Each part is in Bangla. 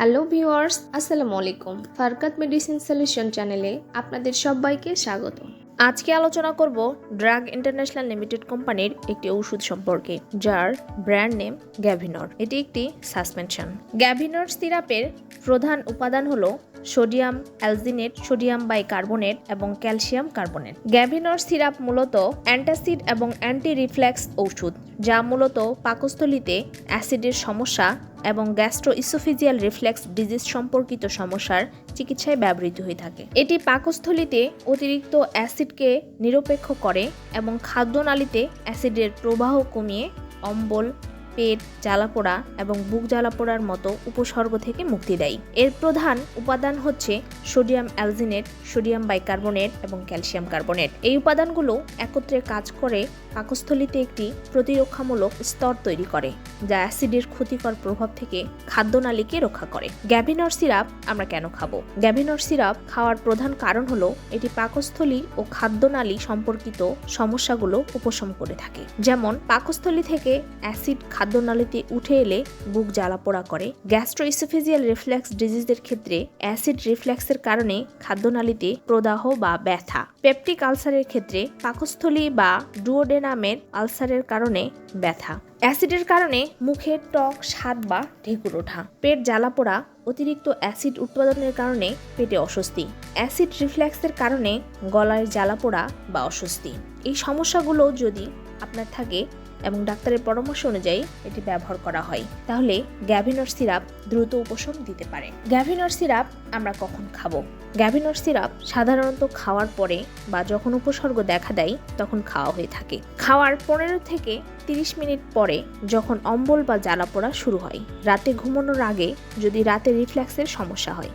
হ্যালো ভিউয়ার্স, আসসালামু আলাইকুম। ফারকাত মেডিসিন সলিউশন চ্যানেলে আপনাদের সবাইকে স্বাগত। আজকে আলোচনা করব ড্রাগ ইন্টারন্যাশনাল লিমিটেড কোম্পানির একটি ওষুধ সম্পর্কে, যার ব্র্যান্ড নেম গ্যাভিনর। এটি একটি সাসপেনশন। গ্যাভিনর সিরাপের প্রধান উপাদান হলো sodium alginate, sodium bi bicarbonate এবং ক্যালসিয়াম কার্বনেট। গ্যাভিনর সিরাপ মূলত অ্যান্টাসিড এবং অ্যান্টি রিফ্লেক্স ঔষধ, যা মূলত পাকস্থলিতে অ্যাসিডের সমস্যা এবং গ্যাস্ট্রো ইসোফিজিয়াল রিফ্লেক্স ডিজিজ সম্পর্কিত সমস্যার চিকিৎসায় ব্যবহৃত হয়ে থাকে। এটি পাকস্থলিতে অতিরিক্ত অ্যাসিডকে নিরপেক্ষ করে এবং খাদ্যনালীতে অ্যাসিডের প্রবাহ কমিয়ে অম্বল পেট, জ্বালাপোড়া এবং বুক জ্বালাপোড়ার মতো উপসর্গ থেকে মুক্তি দেয়। এর প্রধান উপাদান হচ্ছে সোডিয়াম অ্যালজিনেট, সোডিয়াম বাইকার্বনেট এবং ক্যালসিয়াম কার্বনেট। এই উপাদানগুলো একত্রে কাজ করে পাকস্থলিতে একটি প্রতিরক্ষামূলক স্তর তৈরি করে, যা অ্যাসিডের ক্ষতিকর প্রভাব থেকে খাদ্যনালীকে রক্ষা করে। গ্যাভিনর সিরাপ আমরা কেন খাব? গ্যাভিনর সিরাপ খাওয়ার প্রধান কারণ হলো এটি পাকস্থলী ও খাদ্যনালী সম্পর্কিত সমস্যাগুলো উপশম করে থাকে। যেমন, পাকস্থলী থেকে অ্যাসিড খাদ্যনালীতে উঠে এলে বুক জ্বালাপোড়া করে। গ্যাস্ট্রোইসোফিজিয়াল রিফ্লেক্স ডিজিজের ক্ষেত্রে অ্যাসিড রিফ্লেক্সের কারণে খাদ্যনালীতে প্রদাহ বা ব্যথা। পেপটিক আলসারের ক্ষেত্রে পাকস্থলী বা ডুওডেনামের আলসারের কারণে ব্যথা। অ্যাসিডের কারণে মুখের টক, স্বাদ বা ঢেকুর ওঠা। পেট জ্বালাপোড়া অতিরিক্ত অ্যাসিড উৎপাদনের কারণে পেটে অস্বস্তি। অ্যাসিড রিফ্লেক্সের কারণে গলায় জ্বালাপোড়া বা অস্বস্তি। এই সমস্যাগুলো যদি আপনার থাকে এবং ডাক্তারের পরামর্শ অনুযায়ী এটি ব্যবহার করা হয়। তাহলে গ্যাভিনর সিরাপ দ্রুত উপশম দিতে পারে। গ্যাভিনর সিরাপ আমরা কখন খাব? গ্যাভিনর সিরাপ সাধারণত খাওয়ার পরে বা যখন উপসর্গ দেখা দেয়, তখন খাওয়া হয়ে থাকে। খাওয়ার পনেরো থেকে তিরিশ মিনিট পরে যখন অম্বল বা জ্বালা জ্বালাপোড়া শুরু হয়, রাতে ঘুমানোর আগে যদি রাতে রিফ্ল্যাক্সের সমস্যা হয়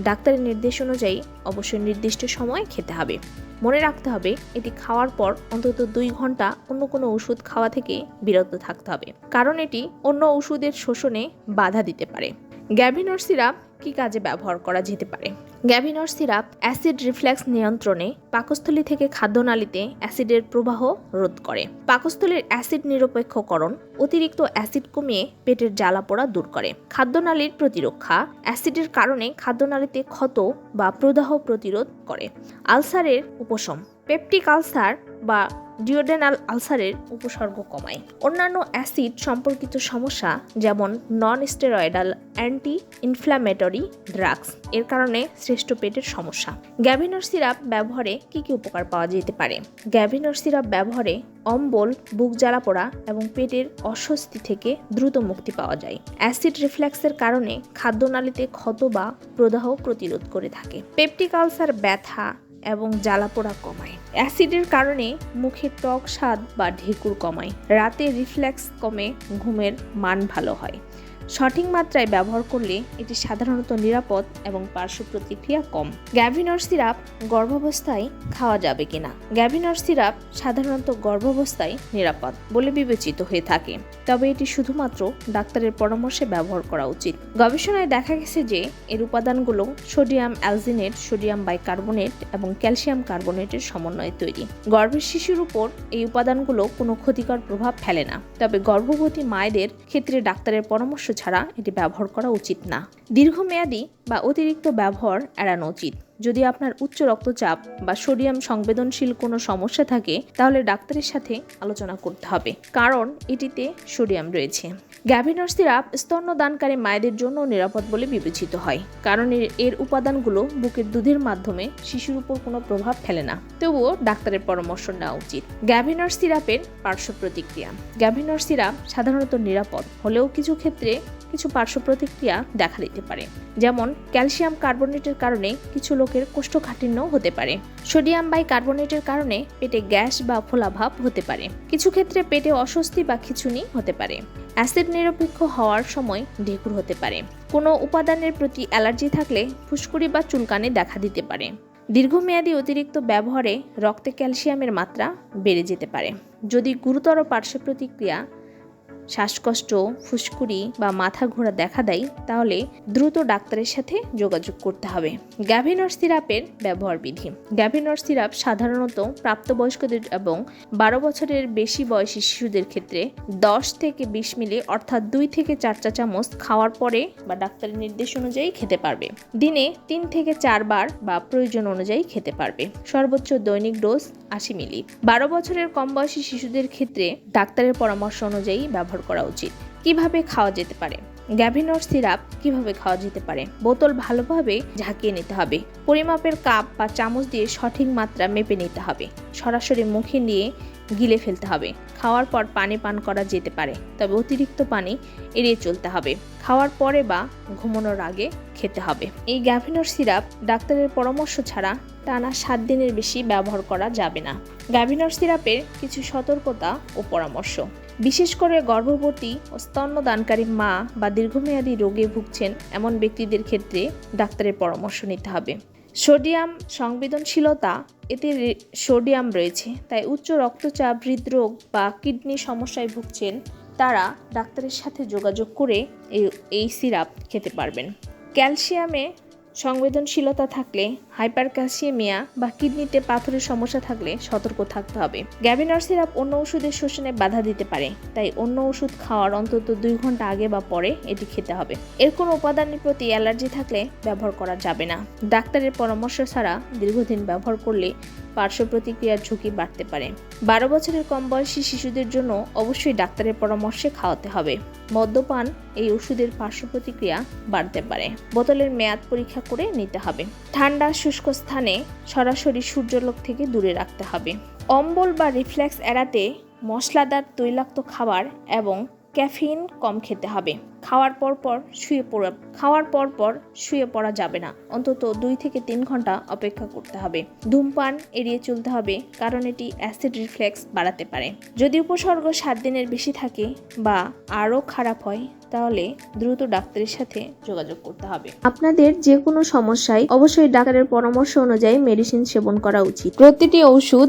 ডাক্তারের নির্দেশ অনুযায়ী অবশ্যই নির্দিষ্ট সময়ে খেতে হবে। মনে রাখতে হবে, এটি খাওয়ার পর অন্তত দুই ঘণ্টা অন্য কোনো ওষুধ খাওয়া থেকে বিরত থাকতে হবে। কারণ এটি অন্য ওষুধের শোষণে বাধা দিতে পারে। গ্যাভিনর সিরাপ কি কাজে ব্যবহার করা যেতে পারে? গ্যাভিনর সিরাপ অ্যাসিড রিফ্লেক্স নিয়ন্ত্রণে পাকস্থলী থেকে খাদ্যনালীতে অ্যাসিডের প্রবাহ রোধ করে। পাকস্থলীর অ্যাসিড নিরপেক্ষকরণ অতিরিক্ত অ্যাসিড কমিয়ে পেটের জ্বালাপোড়া দূর করে। খাদ্যনালীর প্রতিরক্ষা অ্যাসিডের কারণে খাদ্যনালীতে ক্ষত বা প্রদাহ প্রতিরোধ করে। আলসারের উপশম। পেপটিক আলসার বা ডিওডেনাল আলসারের উপসর্গ কমায়। অন্যান্য অ্যাসিড সম্পর্কিত সমস্যা যেমন non steroidal anti inflammatory drugs এর কারণে শ্রেষ্ঠ পেটের সমস্যা। গ্যাভিনর সিরাপ ব্যবহারে কি কি উপকার পাওয়া যেতে পারে? গ্যাভিনর সিরাপ ব্যবহারে অম্বল, বুক জ্বালাপোড়া এবং পেটের অস্বস্তি থেকে দ্রুত মুক্তি পাওয়া যায়। অ্যাসিড রিফ্লেক্সের কারণে খাদ্যনালীতে ক্ষত বা প্রদাহ প্রতিরোধ করে থাকে। পেপটিক আলসার ব্যথা এবং জ্বালাপোড়া কমায়। অ্যাসিডের কারণে মুখে টক স্বাদ বা ঢেকুর কমায়। রাতে রিফ্লেক্স কমে ঘুমের মান ভালো হয়। সঠিক মাত্রায় ব্যবহার করলে এটি সাধারণত নিরাপদ এবং পার্শ্ব প্রতিক্রিয়া কম। গ্যাভিনর সিরাপ গর্ভাবস্থায় খাওয়া যাবে কিনা? গ্যাভিনর সিরাপ সাধারণত গর্ভাবস্থায় নিরাপদ বলে বিবেচিত হয়ে থাকে। তবে এটি শুধুমাত্র ডাক্তারের পরামর্শে ব্যবহার করা উচিত। গবেষণায় দেখা গেছে যে এর উপাদানগুলো সোডিয়াম অ্যালজিনেট, সোডিয়াম বাইকার্বনেট এবং ক্যালসিয়াম কার্বনেটের সমন্বয়ে তৈরি। গর্ভের শিশুর উপর এই উপাদানগুলো কোনো ক্ষতিকর প্রভাব ফেলে না। তবে গর্ভবতী মায়েদের ক্ষেত্রে ডাক্তারের পরামর্শ ছাড়া এটি ব্যবহার করা উচিত না। দীর্ঘমেয়াদী বা অতিরিক্ত ব্যবহার এড়ানো উচিত। যদি আপনার উচ্চ রক্তচাপ বা সোডিয়াম সংবেদনশীল কোনো সমস্যা থাকে, তাহলে ডাক্তারের সাথে আলোচনা করতে হবে। কারণ এটিতে সোডিয়াম রয়েছে। গ্যাভিনর সিরাপ স্তন্যদানকারী মায়েদের জন্য নিরাপদ বলে বিবেচিত হয়। কারণ এর- এর উপাদানগুলো বুকের দুধের মাধ্যমে শিশুর উপর কোনো প্রভাব ফেলে না। তবুও ডাক্তারের পরামর্শ নেওয়া উচিত। গ্যাভিনর সিরাপের পার্শ্ব প্রতিক্রিয়া। গ্যাভিনর সিরাপ সাধারণত নিরাপদ। হলেও কিছু ক্ষেত্রে কিছু পার্শ্ব প্রতিক্রিয়া দেখা দিতে পারে। যেমন ক্যালসিয়াম কার্বোনেটের কারণে কিছু লোকের কোষ্ঠকাঠিন্য হতে পারে। সোডিয়াম বাই কার্বোনেটের কারণে পেটে গ্যাস বা ফোলাভাব হতে পারে। কিছু ক্ষেত্রে পেটে অস্বস্তি বা খিঁচুনি হতে পারে। অ্যাসিড নিরপেক্ষ হওয়ার সময় ঢেকুর হতে পারে। কোনো উপাদানের প্রতি অ্যালার্জি থাকলে ফুসকুড়ি বা চুলকানে দেখা দিতে পারে। দীর্ঘমেয়াদী অতিরিক্ত ব্যবহারে রক্তে ক্যালসিয়ামের মাত্রা বেড়ে যেতে পারে। যদি গুরুতর পার্শ্ব প্রতিক্রিয়া শ্বাসকষ্ট, ফুসকুড়ি বা মাথা ঘোরা দেখা দেয়, তাহলে দ্রুত ডাক্তারের সাথে যোগাযোগ করতে হবে। গ্যাভিনর সিরাপের ব্যবহার বিধি। গ্যাভিনর সিরাপ সাধারণত প্রাপ্তবয়স্কদের এবং বারো বছরের বেশি বয়সী শিশুদের ক্ষেত্রে দশ থেকে বিশ মিলি অর্থাৎ দুই থেকে চার চা চামচ খাওয়ার পরে বা ডাক্তারের নির্দেশ অনুযায়ী খেতে পারবে। দিনে তিন থেকে চারবার বা প্রয়োজন অনুযায়ী খেতে পারবে। সর্বোচ্চ দৈনিক ডোজ আশি মিলি। বারো বছরের কম বয়সী শিশুদের ক্ষেত্রে ডাক্তারের পরামর্শ অনুযায়ী ব্যবহার করা উচিত। কীভাবে খাওয়া যেতে পারে? গ্যাভিনর সিরাপ কীভাবে খাওয়া যেতে পারে? বোতল ভালোভাবে ঝাঁকিয়ে নিতে হবে। পরিমাপের কাপ বা চামচ দিয়ে সঠিক মাত্রা মেপে নিতে হবে। সরাসরি মুখে নিয়ে গিলে ফেলতে হবে। খাওয়ার পর পানি পান করা যেতে পারে, তবে অতিরিক্ত পানি এড়িয়ে চলতে হবে। খাওয়ার পরে বা ঘুমানোর আগে খেতে হবে। এই গ্যাভিনর সিরাপ ডাক্তারের পরামর্শ ছাড়া টানা সাত দিনের বেশি ব্যবহার করা যাবে না। গ্যাভিনর সিরাপের কিছু সতর্কতা ও পরামর্শ। বিশেষ করে গর্ভবতী ও স্তন্যদানকারী মা বা দীর্ঘমেয়াদী রোগে ভুগছেন এমন ব্যক্তিদের ক্ষেত্রে ডাক্তারের পরামর্শ নিতে হবে। সোডিয়াম সংবেদনশীলতা, এতে সোডিয়াম রয়েছে, তাই উচ্চ রক্তচাপ, হৃদরোগ বা কিডনি সমস্যায় ভুগছেন তারা ডাক্তারের সাথে যোগাযোগ করে এই সিরাপ খেতে পারবেন। ক্যালসিয়ামে সংবেদনশীলতা থাকলে হাইপার ক্যালসিয়ামিয়া বা কিডনিতে পাথরের সমস্যা থাকলে সতর্ক থাকতে হবে। গ্যাভিনর সিরাপ অন্য ওষুধের শোষণে বাধা দিতে পারে, তাই অন্য ওষুধ খাওয়ার অন্তত দুই ঘণ্টা আগে বা পরে এটি খেতে হবে। এর কোনো উপাদানের প্রতি অ্যালার্জি থাকলে ব্যবহার করা যাবে না। ডাক্তারের পরামর্শ ছাড়া দীর্ঘদিন ব্যবহার করলে পার্শ্ব প্রতিক্রিয়ার ঝুঁকি বাড়তে পারে। বারো বছরের কম বয়সী শিশুদের জন্য অবশ্যই ডাক্তারের পরামর্শে খাওয়াতে হবে। মদ্যপান এই ওষুধের পার্শ্ব প্রতিক্রিয়া বাড়তে পারে। বোতলের মেয়াদ পরীক্ষা করে নিতে হবে। ঠান্ডা শুষ্ক স্থানে সরাসরি সূর্যলোক থেকে দূরে রাখতে হবে। অম্বল বা রিফ্লেক্স এড়াতে মশলাদার তৈলাক্ত খাবার এবং ক্যাফিন কম খেতে হবে। খাওয়ার পর পর শুয়ে পড়া খাওয়ার পর পর শুয়ে পড়া যাবে না। অন্তত দুই থেকে তিন ঘণ্টা অপেক্ষা করতে হবে। ধূমপান এড়িয়ে চলতে হবে, কারণ এটি অ্যাসিড রিফ্লেক্স বাড়াতে পারে। যদি উপসর্গ সাত দিনের বেশি থাকে বা আরও খারাপ হয়, তাহলে দ্রুত ডাক্তারের সাথে যোগাযোগ করতে হবে। আপনাদের যে কোনো সমস্যায় অবশ্যই ডাক্তারের পরামর্শ অনুযায়ী মেডিসিন সেবন করা উচিত। প্রতিটি ওষুধ